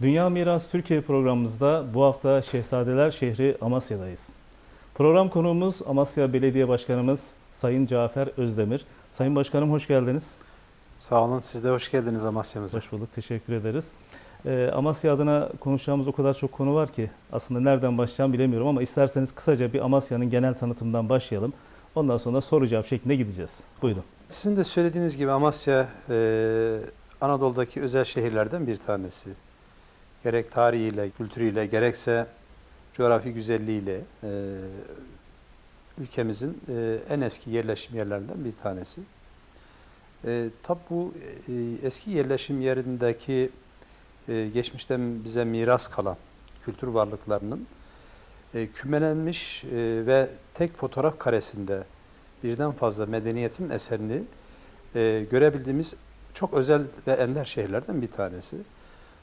Dünya Miras Türkiye programımızda bu hafta Şehzadeler şehri Amasya'dayız. Program konuğumuz Amasya Belediye Başkanımız Sayın Cafer Özdemir. Sayın Başkanım hoş geldiniz. Sağ olun. Siz de hoş geldiniz Amasya'mıza. Hoş bulduk, teşekkür ederiz. Ee, Amasya adına konuşacağımız o kadar çok konu var ki aslında nereden başlayacağım bilemiyorum ama isterseniz kısaca bir Amasya'nın genel tanıtımından başlayalım. Ondan sonra soru cevap şeklinde gideceğiz. Buyurun. Sizin de söylediğiniz gibi Amasya e, Anadolu'daki özel şehirlerden bir tanesi. Gerek tarihiyle, kültürüyle, gerekse coğrafi güzelliğiyle e, ülkemizin e, en eski yerleşim yerlerinden bir tanesi. E, tabi bu e, eski yerleşim yerindeki e, geçmişten bize miras kalan kültür varlıklarının e, kümelenmiş e, ve tek fotoğraf karesinde birden fazla medeniyetin eserini e, görebildiğimiz çok özel ve ender şehirlerden bir tanesi.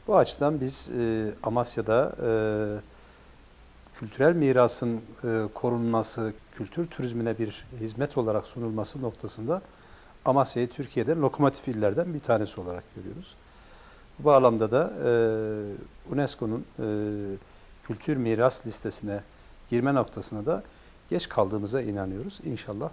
Bu açıdan biz e, Amasya'da e, kültürel mirasın e, korunması, kültür turizmine bir hizmet olarak sunulması noktasında Amasya'yı Türkiye'de lokomotif illerden bir tanesi olarak görüyoruz. Bu bağlamda da UNESCO'nun kültür miras listesine girme noktasına da geç kaldığımıza inanıyoruz. İnşallah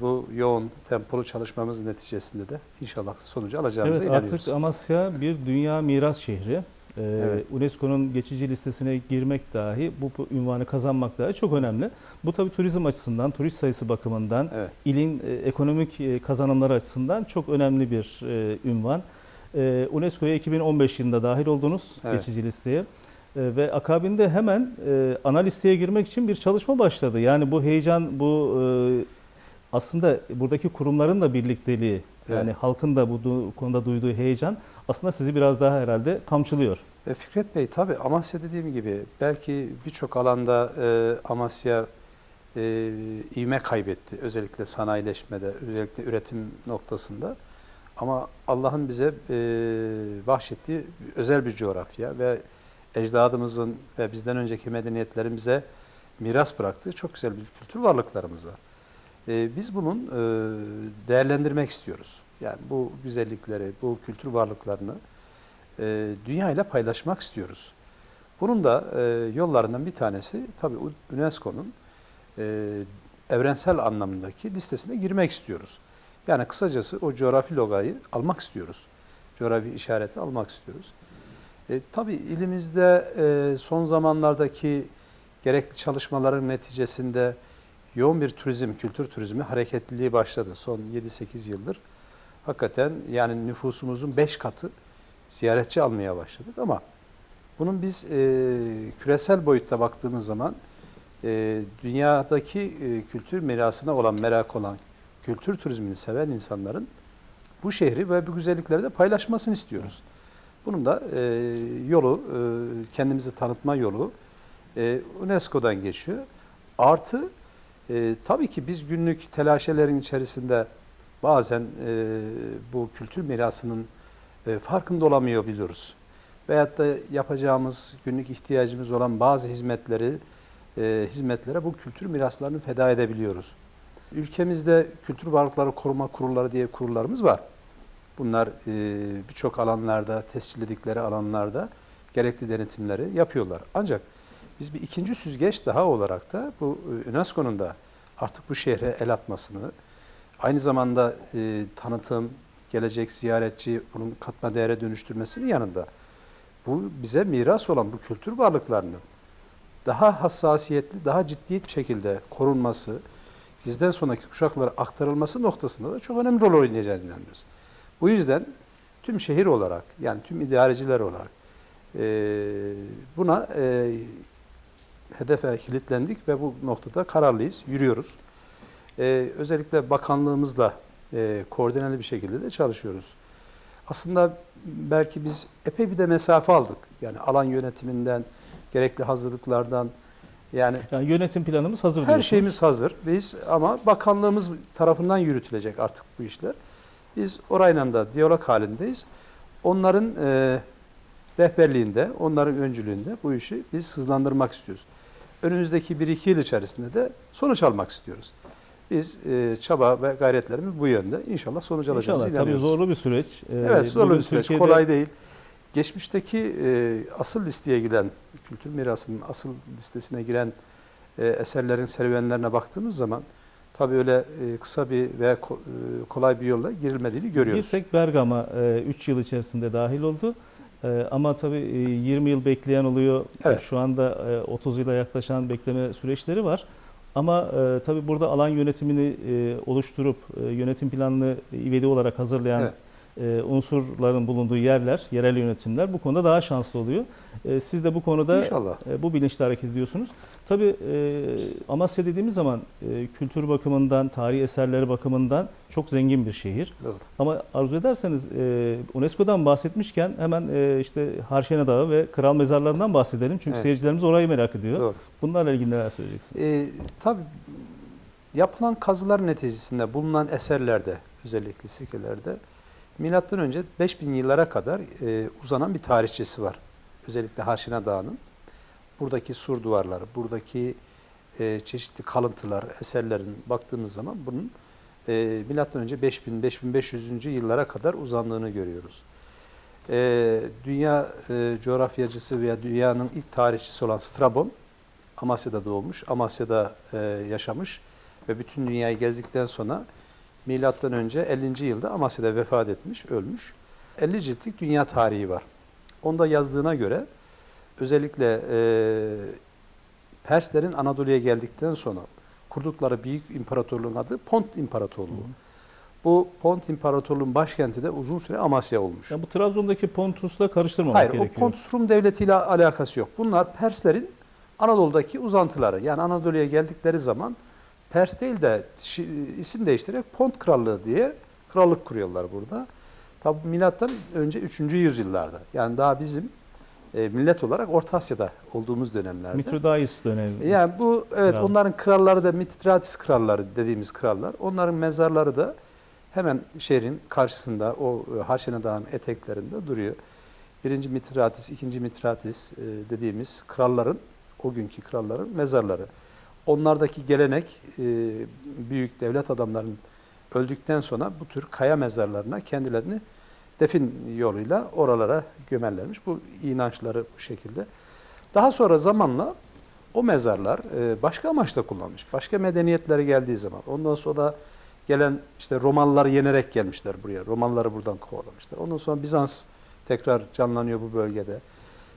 bu yoğun tempolu çalışmamız neticesinde de inşallah sonucu alacağımıza Evet inanıyoruz. artık Amasya bir dünya miras şehri. Ee, Evet. UNESCO'nun geçici listesine girmek dahi, bu, ünvanı kazanmak dahi çok önemli. Bu tabii turizm açısından, turist sayısı bakımından, Evet. ilin e, ekonomik e, kazanımları açısından çok önemli bir e, ünvan. E, UNESCO'ya 2015 yılında dahil oldunuz Evet. geçici listeye. E, ve akabinde hemen e, ana listeye girmek için bir çalışma başladı. Yani bu heyecan, bu e, aslında buradaki kurumların da birlikteliği, yani Evet. halkın da bu konuda duyduğu heyecan aslında sizi biraz daha herhalde kamçılıyor. E, Fikret Bey tabii Amasya dediğim gibi belki birçok alanda e, Amasya e, ivme kaybetti. Özellikle sanayileşmede, özellikle üretim noktasında. Ama Allah'ın bize e, bahşettiği özel bir coğrafya ve ecdadımızın ve bizden önceki medeniyetlerin bize miras bıraktığı çok güzel bir kültür varlıklarımız var. E, biz bunun e, değerlendirmek istiyoruz. Yani bu güzellikleri, bu kültür varlıklarını e, dünya ile paylaşmak istiyoruz. Bunun da e, yollarından bir tanesi tabii UNESCO'nun e, evrensel anlamındaki listesine girmek istiyoruz. Yani kısacası o coğrafi logayı almak istiyoruz. Coğrafi işareti almak istiyoruz. E, tabii ilimizde e, son zamanlardaki gerekli çalışmaların neticesinde yoğun bir turizm, kültür turizmi hareketliliği başladı son 7-8 yıldır. Hakikaten yani nüfusumuzun 5 katı ziyaretçi almaya başladık ama bunun biz e, küresel boyutta baktığımız zaman e, dünyadaki e, kültür mirasına olan merak olan, kültür turizmini seven insanların bu şehri ve bu güzellikleri de paylaşmasını istiyoruz. Bunun da e, yolu, e, kendimizi tanıtma yolu e, UNESCO'dan geçiyor. Artı e, tabii ki biz günlük telaşelerin içerisinde bazen e, bu kültür mirasının e, farkında olamıyor biliyoruz. Veyahut da yapacağımız günlük ihtiyacımız olan bazı hizmetleri e, hizmetlere bu kültür miraslarını feda edebiliyoruz. Ülkemizde kültür varlıkları koruma kurulları diye kurullarımız var. Bunlar e, birçok alanlarda, tescilledikleri alanlarda gerekli denetimleri yapıyorlar. Ancak biz bir ikinci süzgeç daha olarak da bu e, UNESCO'nun da artık bu şehre el atmasını, aynı zamanda e, tanıtım, gelecek ziyaretçi bunun katma değere dönüştürmesinin yanında bu bize miras olan bu kültür varlıklarını daha hassasiyetli, daha ciddi şekilde korunması, bizden sonraki kuşaklara aktarılması noktasında da çok önemli rol oynayacağını inanıyoruz. Bu yüzden tüm şehir olarak yani tüm idareciler olarak e, buna e, hedefe kilitlendik ve bu noktada kararlıyız, yürüyoruz. E, özellikle bakanlığımızla e, koordineli bir şekilde de çalışıyoruz. Aslında belki biz epey bir de mesafe aldık. Yani alan yönetiminden, gerekli hazırlıklardan yani Yani yönetim planımız hazır her diyorsunuz. şeyimiz hazır. Biz ama bakanlığımız tarafından yürütülecek artık bu işler. Biz orayla da diyalog halindeyiz. Onların e, rehberliğinde, onların öncülüğünde bu işi biz hızlandırmak istiyoruz. Önümüzdeki 1-2 yıl içerisinde de sonuç almak istiyoruz. Biz e, çaba ve gayretlerimiz bu yönde. İnşallah sonuç alacağımıza İnşallah tabii inanıyoruz. zorlu bir süreç. Ee, Evet zorlu bir süreç. Türkiye'de Kolay değil. geçmişteki e, asıl listeye giren, kültür mirasının asıl listesine giren e, eserlerin serüvenlerine baktığımız zaman tabii öyle e, kısa bir ve ko- e, kolay bir yolla girilmediğini görüyoruz. Bir tek Bergama 3 yıl içerisinde dahil oldu. E, Ama tabii e, 20 yıl bekleyen oluyor. Evet. Şu anda e, 30 yıla yaklaşan bekleme süreçleri var. Ama e, tabii burada alan yönetimini e, oluştururup e, yönetim planını ivedi olarak hazırlayan Evet. E, unsurların bulunduğu yerler, yerel yönetimler bu konuda daha şanslı oluyor. E, Siz de bu konuda İnşallah. e, bu bilinçle hareket ediyorsunuz. Tabii e, Amasya dediğimiz zaman e, kültür bakımından, tarihi eserleri bakımından çok zengin bir şehir. Doğru. Ama arzu ederseniz e, UNESCO'dan bahsetmişken hemen e, işte Harşene Dağı ve Kral Mezarları'ndan bahsedelim. Çünkü Evet. seyircilerimiz orayı merak ediyor. Doğru. Bunlarla ilgili neler söyleyeceksiniz? E, tabii yapılan kazılar neticesinde bulunan eserlerde özellikle sikelerde milattan önce 5000 yıllara kadar e, uzanan bir tarihçesi var. Özellikle Harşina Dağı'nın. Buradaki sur duvarları, buradaki e, çeşitli kalıntılar, eserlerin baktığımız zaman bunun e, milattan önce 5000 5500. yıllara kadar uzandığını görüyoruz. E, dünya e, coğrafyacısı veya dünyanın ilk tarihçisi olan Strabon Amasya'da doğmuş, Amasya'da e, yaşamış ve bütün dünyayı gezdikten sonra milattan önce 50. yılda Amasya'da vefat etmiş, ölmüş. 50 ciltlik dünya tarihi var. Onda yazdığına göre özellikle e, Perslerin Anadolu'ya geldikten sonra kurdukları büyük imparatorluğun adı Pont İmparatorluğu. Bu Pont İmparatorluğu'nun başkenti de uzun süre Amasya olmuş. Ya bu Trabzon'daki Pontus'la karıştırmamak Hayır, gerekiyor. o Pontus Rum Devleti ile alakası yok. Bunlar Perslerin Anadolu'daki uzantıları. Yani Anadolu'ya geldikleri zaman Pers değil de isim değiştirerek Pont Krallığı diye krallık kuruyorlar burada. Tabi milattan önce 3. yüzyıllarda. Yani daha bizim e, millet olarak Orta Asya'da olduğumuz dönemlerde. Mitrodais dönemi. Yani bu evet Kral. onların kralları da Mitridates kralları dediğimiz krallar. Onların mezarları da hemen şehrin karşısında o e, Harşene Dağı'nın eteklerinde duruyor. Birinci Mitridates, ikinci Mitridates e, dediğimiz kralların, o günkü kralların mezarları. Onlardaki gelenek e, büyük devlet adamlarının öldükten sonra bu tür kaya mezarlarına kendilerini defin yoluyla oralara gömerlermiş. Bu inançları bu şekilde. Daha sonra zamanla o mezarlar e, başka amaçla kullanmış. Başka medeniyetlere geldiği zaman. Ondan sonra gelen işte Romalılar yenerek gelmişler buraya. Romalıları buradan kovalamışlar. Ondan sonra Bizans tekrar canlanıyor bu bölgede.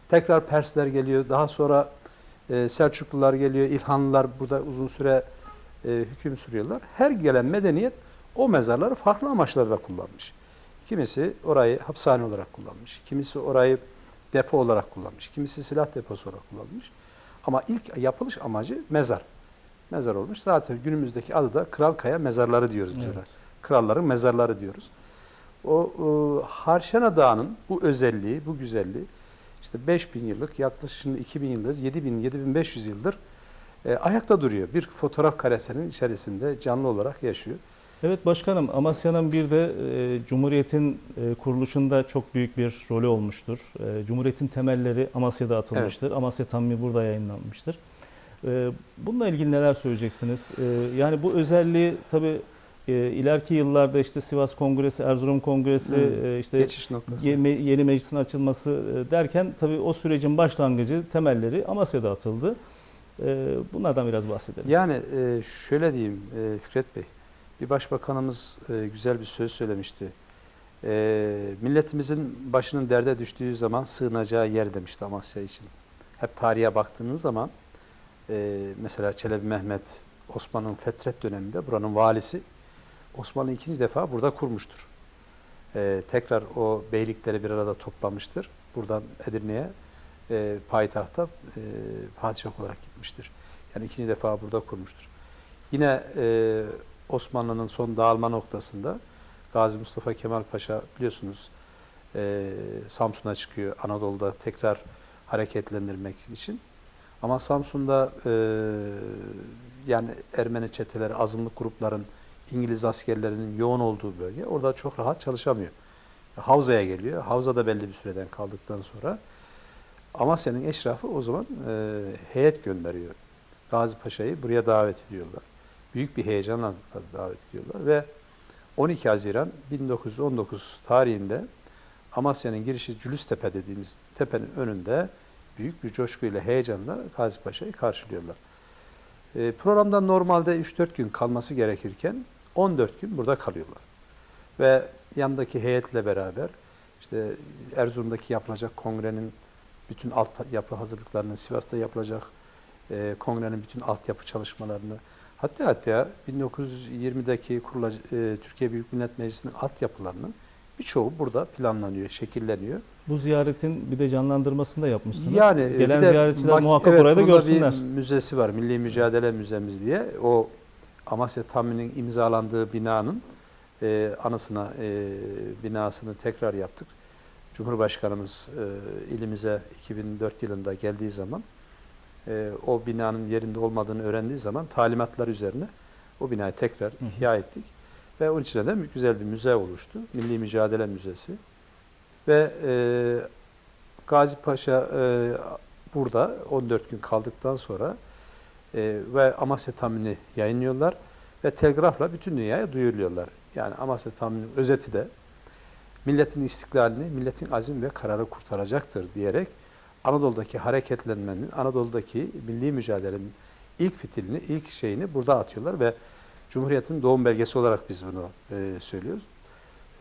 Tekrar Persler geliyor. Daha sonra e, Selçuklular geliyor. İlhanlılar burada uzun süre e, hüküm sürüyorlar. Her gelen medeniyet o mezarları farklı amaçlarla kullanmış. Kimisi orayı hapishane olarak kullanmış. Kimisi orayı depo olarak kullanmış. Kimisi silah deposu olarak kullanmış. Ama ilk yapılış amacı mezar. Mezar olmuş. Zaten günümüzdeki adı da Kral Kaya mezarları diyoruz biz. Evet. Kralların mezarları diyoruz. O e, Harşana Dağı'nın bu özelliği, bu güzelliği işte 5000 yıllık yaklaşık şimdi 2000 yıldır 7000 7500 yıldır e, ayakta duruyor. Bir fotoğraf karesinin içerisinde canlı olarak yaşıyor. Evet başkanım Amasya'nın bir de e, Cumhuriyet'in e, kuruluşunda çok büyük bir rolü olmuştur. E, Cumhuriyet'in temelleri Amasya'da atılmıştır. Amasya Tanmi burada yayınlanmıştır. E, bununla ilgili neler söyleyeceksiniz? E, yani bu özelliği tabii e, ileriki yıllarda işte Sivas Kongresi, Erzurum Kongresi, Hı. e, işte Geçiş noktası. yeni, yeni meclisin açılması e, derken tabii o sürecin başlangıcı, temelleri Amasya'da atıldı. E, bunlardan biraz bahsedelim. Yani e, şöyle diyeyim e, Fikret Bey, bir başbakanımız e, güzel bir söz söylemişti. E, milletimizin başının derde düştüğü zaman sığınacağı yer demişti Amasya için. Hep tarihe baktığınız zaman e, mesela Çelebi Mehmet Osman'ın fetret döneminde buranın valisi Osmanlı ikinci defa burada kurmuştur. E, tekrar o beylikleri bir arada toplamıştır. Buradan Edirne'ye e, payitahta e, padişah olarak gitmiştir. Yani ikinci defa burada kurmuştur. Yine e, Osmanlı'nın son dağılma noktasında Gazi Mustafa Kemal Paşa biliyorsunuz e, Samsun'a çıkıyor Anadolu'da tekrar hareketlendirmek için. Ama Samsun'da e, yani Ermeni çeteleri, azınlık grupların, İngiliz askerlerinin yoğun olduğu bölge. Orada çok rahat çalışamıyor. Havza'ya geliyor. Havza'da belli bir süreden kaldıktan sonra Amasya'nın eşrafı o zaman e, heyet gönderiyor. Gazi Paşa'yı buraya davet ediyorlar. Büyük bir heyecanla davet ediyorlar ve 12 Haziran 1919 tarihinde Amasya'nın girişi Cülüstepe dediğimiz tepenin önünde büyük bir coşkuyla, heyecanla Gazi Paşa'yı karşılıyorlar. E, programda normalde 3-4 gün kalması gerekirken 14 gün burada kalıyorlar. Ve yandaki heyetle beraber işte Erzurum'daki yapılacak kongrenin bütün alt yapı hazırlıklarını, Sivas'ta yapılacak e, kongrenin bütün altyapı çalışmalarını, hatta hatta 1920'deki kurulac- e, Türkiye Büyük Millet Meclisi'nin altyapılarının birçoğu burada planlanıyor, şekilleniyor. Bu ziyaretin bir de canlandırmasını da yapmışsınız. Yani e, Gelen de ziyaretçiler muhakkak evet, orayı da görsünler. Bir müzesi var, Milli Mücadele Müzemiz diye. O Amasya Tamimi'nin imzalandığı binanın e, anısına e, binasını tekrar yaptık. Cumhurbaşkanımız e, ilimize 2004 yılında geldiği zaman e, o binanın yerinde olmadığını öğrendiği zaman talimatlar üzerine o binayı tekrar hı. ihya ettik. Ve onun içine de güzel bir müze oluştu. Milli Mücadele Müzesi. Ve e, Gazi Paşa e, burada 14 gün kaldıktan sonra e, ve Amasya Tamini yayınlıyorlar ve telgrafla bütün dünyaya duyuruyorlar. Yani Amasya Tamini'nin özeti de milletin istiklalini, milletin azim ve kararı kurtaracaktır diyerek Anadolu'daki hareketlenmenin, Anadolu'daki milli mücadelenin ilk fitilini, ilk şeyini burada atıyorlar ve Cumhuriyet'in doğum belgesi olarak biz bunu e, söylüyoruz.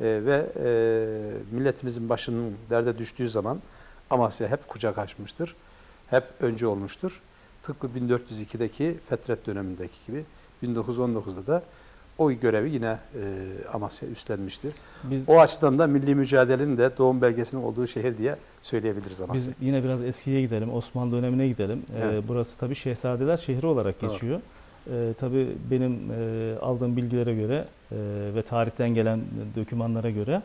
E, ve e, milletimizin başının derde düştüğü zaman Amasya hep kucak açmıştır. Hep önce olmuştur. Tıpkı 1402'deki Fetret dönemindeki gibi 1919'da da o görevi yine e, Amasya üstlenmiştir. Biz, O açıdan da milli mücadelenin de doğum belgesinin olduğu şehir diye söyleyebiliriz Amasya. biz yine biraz eskiye gidelim, Osmanlı dönemine gidelim. Ee, Evet. burası tabii Şehzadeler şehri olarak Doğru. Ee, tabii benim e, aldığım bilgilere göre e, ve tarihten gelen dokümanlara göre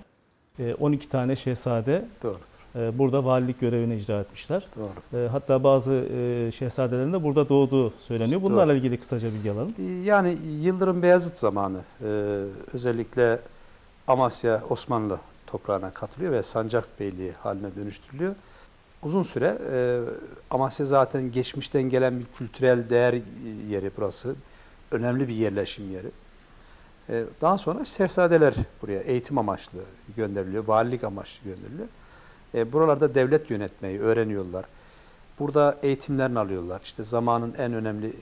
e, 12 tane şehzade Doğru, e, burada valilik görevini icra etmişler. doğru. E, hatta bazı e, şehzadelerin de burada doğduğu söyleniyor. Bunlarla ilgili kısaca bilgi alalım. Yani Yıldırım Beyazıt zamanı e, özellikle Amasya Osmanlı toprağına katılıyor ve Sancak Beyliği haline dönüştürülüyor. Uzun süre e, Amasya zaten geçmişten gelen bir kültürel değer yeri burası. Önemli bir yerleşim yeri. E, daha sonra şehzadeler buraya eğitim amaçlı gönderiliyor, valilik amaçlı gönderiliyor. E, buralarda devlet yönetmeyi öğreniyorlar. Burada eğitimlerini alıyorlar. İşte zamanın en önemli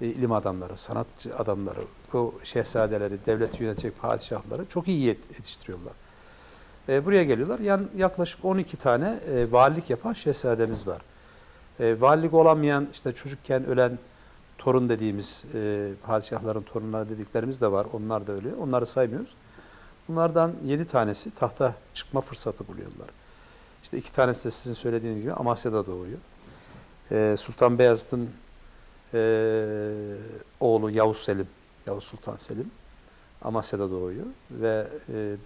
e, ilim adamları, sanatçı adamları, o şehzadeleri, devleti yönetecek padişahları çok iyi yet- yetiştiriyorlar. E, buraya geliyorlar. Yani yaklaşık 12 tane e, valilik yapan şehzademiz var. E, valilik olamayan, işte çocukken ölen torun dediğimiz e, padişahların torunları dediklerimiz de var. Onlar da ölüyor. Onları saymıyoruz. Bunlardan 7 tanesi tahta çıkma fırsatı buluyorlar. İşte iki tanesi de sizin söylediğiniz gibi Amasya'da doğuyor. E, Sultan Beyazıt'ın ee, oğlu Yavuz Selim, Yavuz Sultan Selim Amasya'da doğuyor ve e,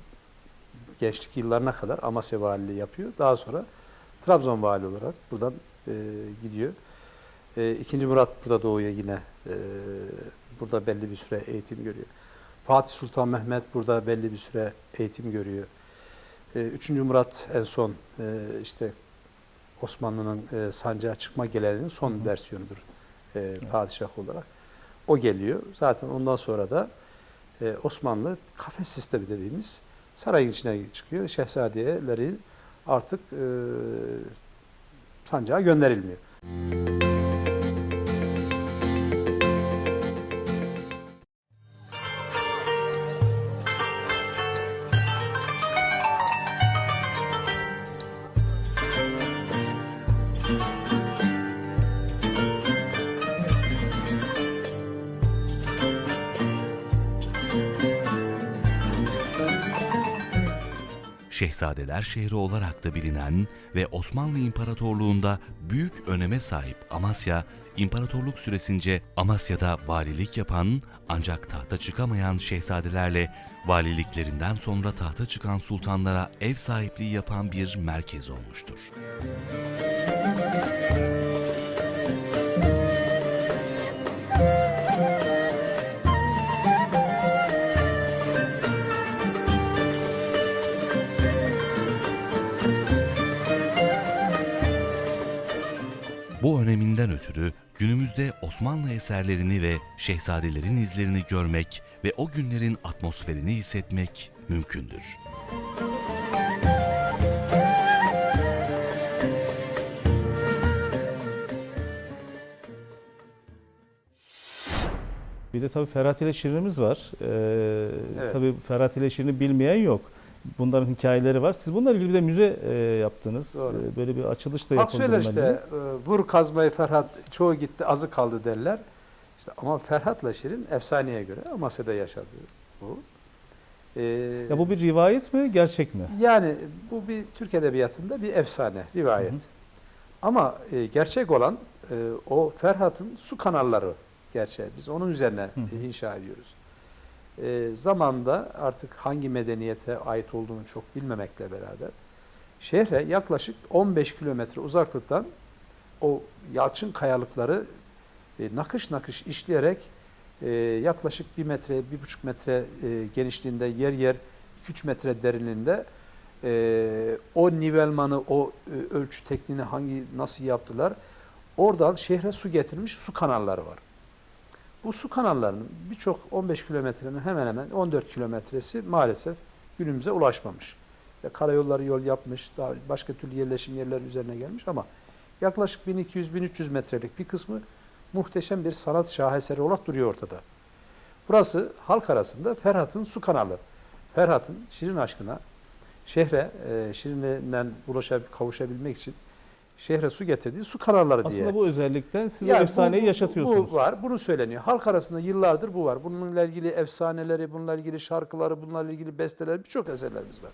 gençlik yıllarına kadar Amasya valiliği yapıyor. Daha sonra Trabzon vali olarak buradan e, gidiyor. E, İkinci Murat burada doğuyor yine. E, burada belli bir süre eğitim görüyor. Fatih Sultan Mehmet burada belli bir süre eğitim görüyor. E, Üçüncü Murat en son e, işte Osmanlı'nın e, sancağa çıkma geleneğinin son Hı hı. versiyonudur e, padişah olarak. O geliyor. Zaten ondan sonra da e, Osmanlı kafes sistemi dediğimiz sarayın içine çıkıyor. Şehzadeleri artık e, sancağa gönderilmiyor. Şehzadeler şehri olarak da bilinen ve Osmanlı İmparatorluğu'nda büyük öneme sahip Amasya, imparatorluk süresince Amasya'da valilik yapan ancak tahta çıkamayan şehzadelerle valiliklerinden sonra tahta çıkan sultanlara ev sahipliği yapan bir merkez olmuştur. Bu öneminden ötürü günümüzde Osmanlı eserlerini ve şehzadelerin izlerini görmek ve o günlerin atmosferini hissetmek mümkündür. Bir de tabii Ferhat ile Şirin'imiz var. Ee, evet. Tabii Ferhat ile Şirin'i bilmeyen yok. Bunların hikayeleri var. Siz bununla ilgili bir de müze e, yaptınız. Doğru. Ee, Böyle bir açılış da Bak yapıldı. bununla işte e, vur kazmayı Ferhat çoğu gitti azı kaldı derler. İşte ama Ferhat'la Şirin efsaneye göre Amasya'da yaşadı bu. Ee, Ya bu bir rivayet mi, gerçek mi? Yani bu bir Türk Edebiyatı'nda bir efsane, rivayet. Hı hı. Ama e, gerçek olan e, o Ferhat'ın su kanalları gerçeği. Biz onun üzerine Hı hı. e, inşa ediyoruz. E, zamanda artık hangi medeniyete ait olduğunu çok bilmemekle beraber şehre yaklaşık 15 kilometre uzaklıktan o yalçın kayalıkları e, nakış nakış işleyerek e, yaklaşık 1 metre, 1,5 metre e, genişliğinde yer yer 2-3 metre derinliğinde e, o nivelmanı, o e, ölçü tekniğini hangi nasıl yaptılar? Oradan şehre su getirmiş su kanalları var. Bu su kanallarının birçok 15 kilometrenin hemen hemen 14 kilometresi maalesef günümüze ulaşmamış. İşte karayolları yol yapmış, daha başka türlü yerleşim yerleri üzerine gelmiş ama yaklaşık 1200-1300 metrelik bir kısmı muhteşem bir sanat şaheseri olarak duruyor ortada. Burası halk arasında Ferhat'ın su kanalı. Ferhat'ın Şirin aşkına şehre e, Şirin'den ulaşabil, kavuşabilmek için şehre su getirdiği su kanalları diye. Aslında bu özellikten siz Yani efsaneyi bu- yaşatıyorsunuz. Bu var, bunu söyleniyor. Halk arasında yıllardır bu var. Bununla ilgili efsaneleri, bununla ilgili şarkıları, bununla ilgili besteler, birçok eserlerimiz var.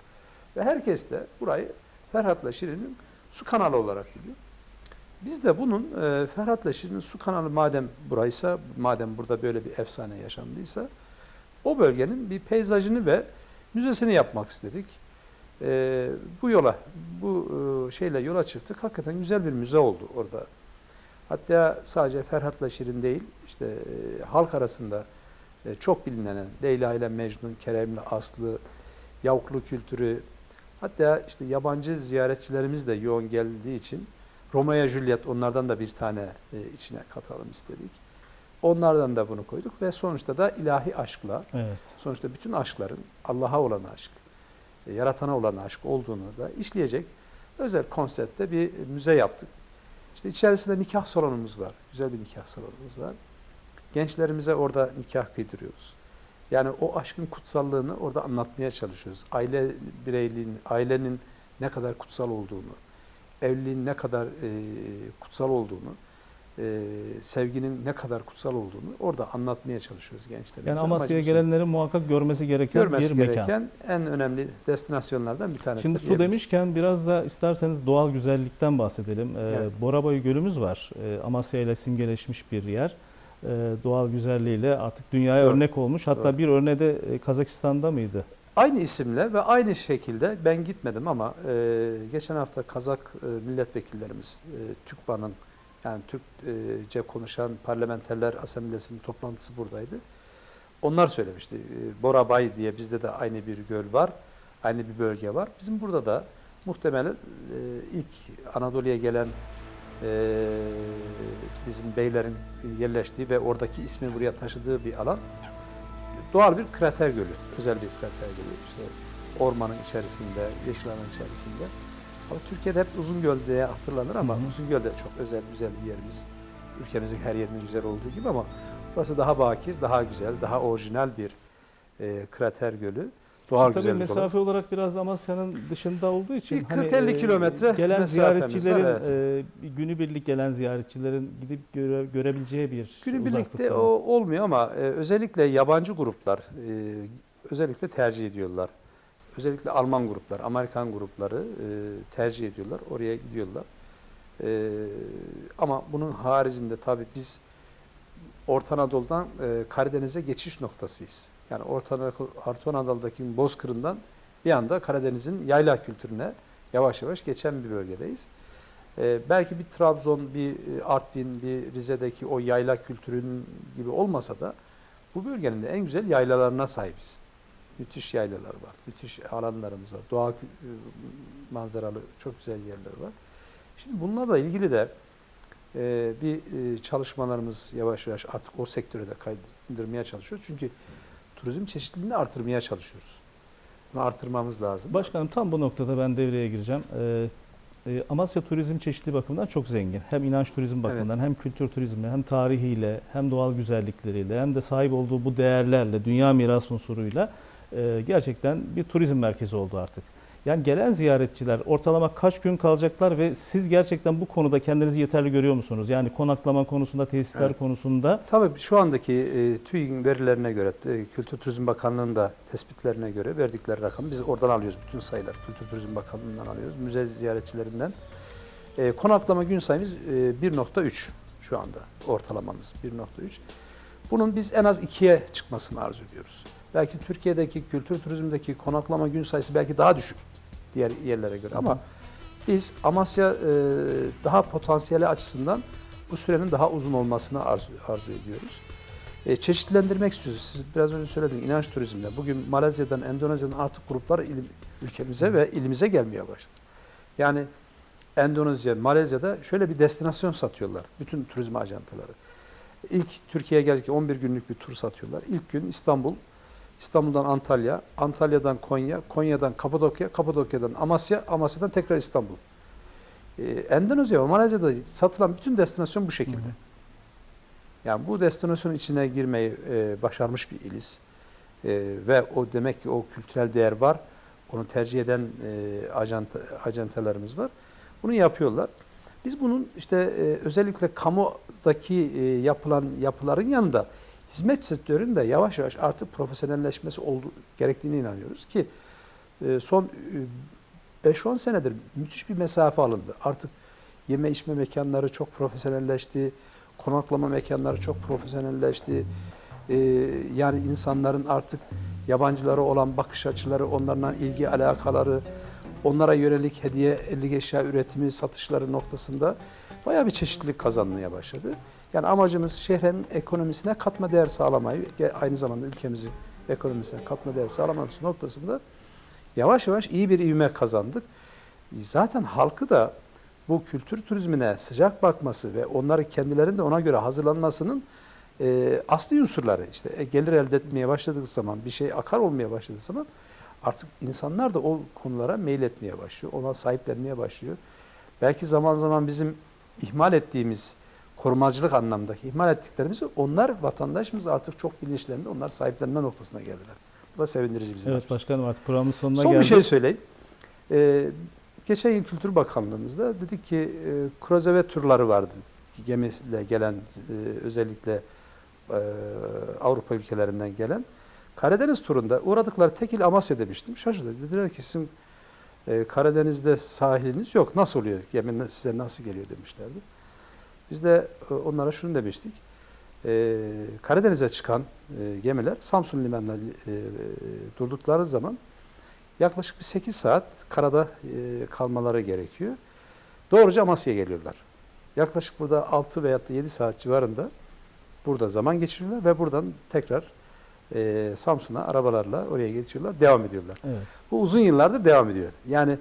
Ve herkes de burayı Ferhat'la Şirin'in su kanalı olarak biliyor. Biz de bunun e, Ferhat'la Şirin'in su kanalı madem buraysa, madem burada böyle bir efsane yaşandıysa, o bölgenin bir peyzajını ve müzesini yapmak istedik. E, bu yola, bu e, şeyle yola çıktık. Hakikaten güzel bir müze oldu orada. Hatta sadece Ferhat'la Şirin değil, işte e, halk arasında e, çok bilinen Leyla ile Mecnun, Kerem'le Aslı, Yavuklu kültürü, hatta işte yabancı ziyaretçilerimiz de yoğun geldiği için Romeo Juliet onlardan da bir tane e, içine katalım istedik. Onlardan da bunu koyduk ve sonuçta da ilahi aşkla, Evet. sonuçta bütün aşkların Allah'a olan aşk, yaratana olan aşk olduğunu da işleyecek özel konseptte bir müze yaptık. İşte içerisinde nikah salonumuz var. Güzel bir nikah salonumuz var. Gençlerimize orada nikah kıydırıyoruz. Yani o aşkın kutsallığını orada anlatmaya çalışıyoruz. Aile bireyliğin, ailenin ne kadar kutsal olduğunu, evliliğin ne kadar e, kutsal olduğunu, e, sevginin ne kadar kutsal olduğunu orada anlatmaya çalışıyoruz gençlerimize. Yani Amasya'ya gelenlerin muhakkak görmesi gereken görmesi bir mekan. gereken en önemli destinasyonlardan bir tanesi. Şimdi de su demişken biraz da isterseniz doğal güzellikten bahsedelim. Ee, Evet. Borabayı Gölümüz var. Ee, Amasya ile simgeleşmiş bir yer. Ee, doğal güzelliğiyle artık dünyaya Doğru. örnek olmuş. Hatta Doğru. bir örneği de e, Kazakistan'da mıydı? Aynı isimle ve aynı şekilde ben gitmedim ama e, geçen hafta Kazak e, milletvekillerimiz e, TÜKBA'nın yani Türkçe konuşan parlamenterler asamblesinin toplantısı buradaydı. Onlar söylemişti. E, Borabay diye bizde de aynı bir göl var. Aynı bir bölge var. Bizim burada da muhtemelen e, ilk Anadolu'ya gelen e, bizim beylerin yerleştiği ve oradaki ismi buraya taşıdığı bir alan doğal bir krater gölü, özel bir krater gölü. İşte ormanın içerisinde, yeşil alanın içerisinde. Ama Türkiye'de hep Uzungöl diye hatırlanır ama Hı hı. Uzungöl de çok özel, güzel bir yerimiz. Ülkemizin her yerinin güzel olduğu gibi ama burası daha bakir, daha güzel, daha orijinal bir e, krater gölü. Doğal Şimdi tabii mesafe olarak biraz Amasya'nın dışında olduğu için Bir 40-50 e, kilometre gelen ziyaretçilerin var, e, bir günübirlik gelen ziyaretçilerin gidip göre- görebileceği bir Günübirlikte o olmuyor ama e, özellikle yabancı gruplar e, özellikle tercih ediyorlar. Özellikle Alman gruplar, Amerikan grupları e, tercih ediyorlar. Oraya gidiyorlar. E, ama bunun haricinde tabii biz Orta Anadolu'dan e, Karadeniz'e geçiş noktasıyız. Yani Orta, Anadolu- Orta Anadolu'daki Bozkır'ından bir anda Karadeniz'in yayla kültürüne yavaş yavaş geçen bir bölgedeyiz. Ee, belki bir Trabzon, bir e, Artvin, bir Rize'deki o yayla kültürünün gibi olmasa da bu bölgenin de en güzel yaylalarına sahibiz. Müthiş yaylalar var, müthiş alanlarımız var, doğa e, manzaralı çok güzel yerler var. Şimdi bunlarla ilgili de e, bir e, çalışmalarımız yavaş yavaş artık o sektöre de kaydırmaya çalışıyoruz. Çünkü turizm çeşitliliğini artırmaya çalışıyoruz. Bunu artırmamız lazım. Başkanım tam bu noktada ben devreye gireceğim. Ee, E, Amasya turizm çeşitli bakımdan çok zengin. Hem inanç turizm bakımından hem kültür turizmi hem tarihiyle hem doğal güzellikleriyle hem de sahip olduğu bu değerlerle dünya miras unsuruyla e, gerçekten bir turizm merkezi oldu artık. Yani gelen ziyaretçiler ortalama kaç gün kalacaklar ve siz gerçekten bu konuda kendinizi yeterli görüyor musunuz? Yani konaklama konusunda, tesisler Evet. konusunda Tabii şu andaki e, TÜİK'in verilerine göre, e, Kültür Turizm Bakanlığı'nın da tespitlerine göre verdikleri rakam biz oradan alıyoruz bütün sayılar. Kültür Turizm Bakanlığı'ndan alıyoruz, müze ziyaretçilerinden. E, konaklama gün sayımız e, 1.3 şu anda ortalamamız 1.3. Bunun biz en az ikiye çıkmasını arzu ediyoruz. Belki Türkiye'deki kültür turizmdeki konaklama gün sayısı belki daha düşük diğer yerlere göre ama biz Amasya e, daha potansiyeli açısından bu sürenin daha uzun olmasını arzu, arzu ediyoruz. E, çeşitlendirmek istiyoruz. Siz biraz önce söylediniz inanç turizminde. Bugün Malezya'dan, Endonezya'dan artık gruplar ilim- ülkemize ve ilimize gelmeye başladı. Yani Endonezya, Malezya'da şöyle bir destinasyon satıyorlar. Bütün turizm ajantaları. İlk Türkiye'ye gelirken 11 günlük bir tur satıyorlar. İlk gün İstanbul, İstanbul'dan Antalya, Antalya'dan Konya, Konya'dan Kapadokya, Kapadokya'dan Amasya, Amasya'dan tekrar İstanbul. Ee, Endonezya ve Malezya'da satılan bütün destinasyon bu şekilde. Yani bu destinasyonun içine girmeyi e, başarmış bir iliz. E, ve o demek ki o kültürel değer var. Onu tercih eden e, ajanta, ajantalarımız var. Bunu yapıyorlar. Biz bunun işte e, özellikle kamudaki e, yapılan yapıların yanında hizmet sektörünün de yavaş yavaş artık profesyonelleşmesi oldu, gerektiğine inanıyoruz ki e, son e, 5-10 senedir müthiş bir mesafe alındı. Artık yeme içme mekanları çok profesyonelleşti. Konaklama mekanları çok profesyonelleşti. E, yani insanların artık yabancılara olan bakış açıları, onlarla ilgi alakaları, onlara yönelik hediye, elli eşya üretimi, satışları noktasında bayağı bir çeşitlilik kazanmaya başladı. Yani amacımız şehrin ekonomisine katma değer sağlamayı, aynı zamanda ülkemizin ekonomisine katma değer sağlaması noktasında yavaş yavaş iyi bir ivme kazandık. Zaten halkı da bu kültür turizmine sıcak bakması ve onları kendilerinin de ona göre hazırlanmasının e, asli unsurları işte e, gelir elde etmeye başladığı zaman bir şey akar olmaya başladığı zaman artık insanlar da o konulara meyil etmeye başlıyor. Ona sahiplenmeye başlıyor. Belki zaman zaman bizim ihmal ettiğimiz korumacılık anlamdaki ihmal ettiklerimizi onlar vatandaşımız artık çok bilinçlendi. Onlar sahiplenme noktasına geldiler. Bu da sevindirici bizim evet açımızdan. başkanım artık programın sonuna Son geldik. bir şey söyleyeyim. Ee, geçen yıl Kültür Bakanlığımızda dedik ki e, kruzeve turları vardı. Gemiyle gelen e, özellikle e, Avrupa ülkelerinden gelen. Karadeniz turunda uğradıkları tekil Amasya demiştim. Şaşırdı. Dediler ki sizin e, Karadeniz'de sahiliniz yok. Nasıl oluyor? Gemi size nasıl geliyor demişlerdi. Biz de e, onlara şunu demiştik. E, Karadeniz'e çıkan e, gemiler Samsun limanına e, durdukları zaman yaklaşık bir 8 saat karada e, kalmaları gerekiyor. Doğruca Amasya'ya geliyorlar. Yaklaşık burada 6 veya 7 saat civarında burada zaman geçiriyorlar ve buradan tekrar e, Samsun'a arabalarla oraya geçiyorlar, devam ediyorlar. Evet. Bu uzun yıllardır devam ediyor. Yani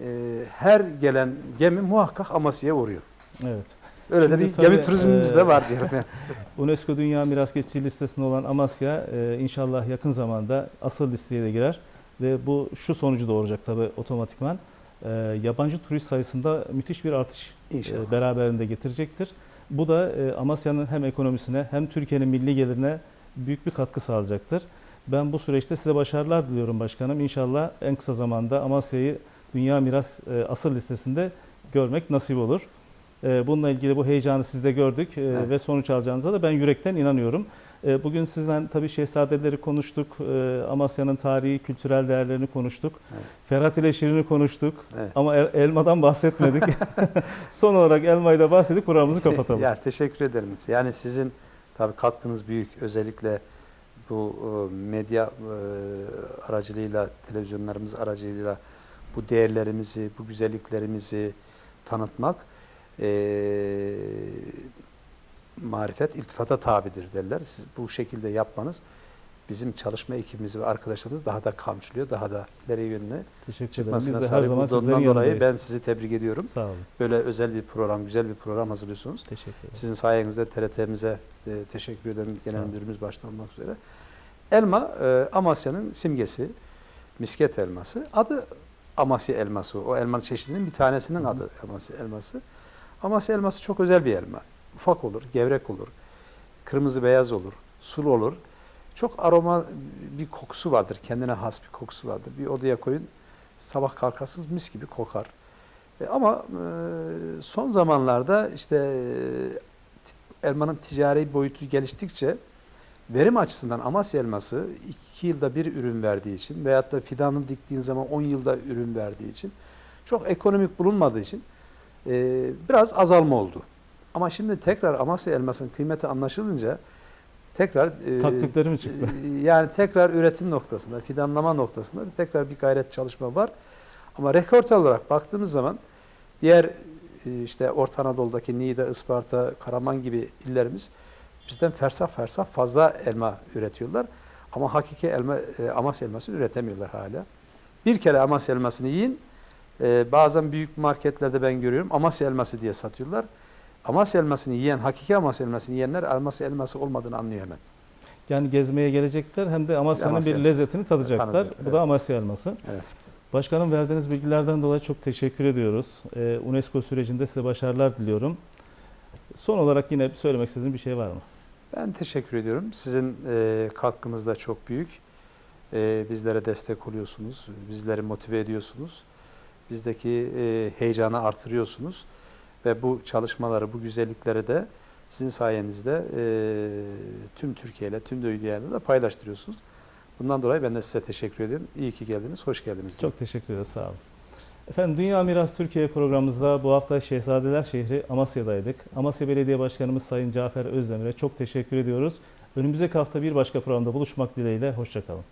e, her gelen gemi muhakkak Amasya'ya uğruyor. Evet. Öyle de Şimdi bir tabii, gemi turizmimiz e, de var diyelim. Yani. UNESCO Dünya Miras Geçici listesinde olan Amasya e, inşallah yakın zamanda asıl listeye de girer ve bu şu sonucu doğuracak tabii otomatikman. E, yabancı turist sayısında müthiş bir artış İnşallah. e, beraberinde getirecektir. Bu da e, Amasya'nın hem ekonomisine hem Türkiye'nin milli gelirine büyük bir katkı sağlayacaktır. Ben bu süreçte size başarılar diliyorum başkanım. İnşallah en kısa zamanda Amasya'yı Dünya Miras e, asıl listesinde görmek nasip olur. E, Bununla ilgili bu heyecanı sizde gördük e, Evet. ve sonuç alacağınıza da ben yürekten inanıyorum. E, Bugün sizden tabii şehzadeleri konuştuk, e, Amasya'nın tarihi, kültürel değerlerini konuştuk. Evet. Ferhat ile Şirin'i konuştuk Evet. ama el- elmadan bahsetmedik. Son olarak elmayı da bahsedip programımızı kapatalım. Ya teşekkür ederim. Yani sizin tabii katkınız büyük. Özellikle bu e, medya e, aracılığıyla, televizyonlarımız aracılığıyla bu değerlerimizi, bu güzelliklerimizi tanıtmak e, marifet iltifata tabidir derler. Siz bu şekilde yapmanız bizim çalışma ekibimizi ve arkadaşlarımız daha da kamçılıyor, daha da ileri yönüne Teşekkür. Biz çıkmasına de her sahip zaman olduğundan dolayı yanındayız. ben sizi tebrik ediyorum. Sağ olun. Böyle özel bir program, güzel bir program hazırlıyorsunuz. Teşekkür ederim. Sizin sayenizde TRT'mize e, teşekkür ederim genel müdürümüz başta olmak üzere. Elma e, Amasya'nın simgesi. Misket elması. Adı Amasya elması. O elma çeşidinin bir tanesinin adı Amasya elması. Amasya elması çok özel bir elma. Ufak olur, gevrek olur, kırmızı beyaz olur, sulu olur. Çok aroma bir kokusu vardır. Kendine has bir kokusu vardır. Bir odaya koyun sabah kalkarsınız mis gibi kokar. E, ama e, son zamanlarda işte elmanın ticari boyutu geliştikçe verim açısından Amasya elması 2 yılda bir ürün verdiği için veyahut da fidanını diktiğin zaman 10 yılda ürün verdiği için çok ekonomik bulunmadığı için e, biraz azalma oldu. Ama şimdi tekrar Amasya elmasının kıymeti anlaşılınca tekrar e, Taklitleri mi çıktı? e, yani tekrar üretim noktasında, fidanlama noktasında bir tekrar bir gayret çalışma var. Ama rekorte olarak baktığımız zaman diğer e, işte Orta Anadolu'daki Niğde, Isparta, Karaman gibi illerimiz bizden fersah fersah fazla elma üretiyorlar. Ama hakiki elma, e, Amasya elmasını üretemiyorlar hala. Bir kere Amasya elmasını yiyin. E, bazen büyük marketlerde ben görüyorum Amasya elması diye satıyorlar. Amasya elmasını yiyen, hakiki Amasya elmasını yiyenler Amasya elması olmadığını anlıyor hemen. Yani gezmeye gelecekler hem de Amasya'nın Amasya. bir lezzetini tadacaklar. Bu evet. da Amasya elması. Evet. Başkanım verdiğiniz bilgilerden dolayı çok teşekkür ediyoruz. Ee, UNESCO sürecinde size başarılar diliyorum. Son olarak yine söylemek istediğiniz bir şey var mı? Ben teşekkür ediyorum. Sizin e, katkınız da çok büyük. E, bizlere destek oluyorsunuz, bizleri motive ediyorsunuz. Bizdeki e, heyecanı artırıyorsunuz. Ve bu çalışmaları, bu güzellikleri de sizin sayenizde e, tüm Türkiye ile, tüm dünyayla da paylaştırıyorsunuz. Bundan dolayı ben de size teşekkür ediyorum. İyi ki geldiniz, hoş geldiniz. Çok teşekkür ederiz. Sağ olun. Efendim Dünya Miras Türkiye programımızda bu hafta Şehzadeler şehri Amasya'daydık. Amasya Belediye Başkanımız Sayın Cafer Özdemir'e çok teşekkür ediyoruz. Önümüzdeki hafta bir başka programda buluşmak dileğiyle. Hoşçakalın.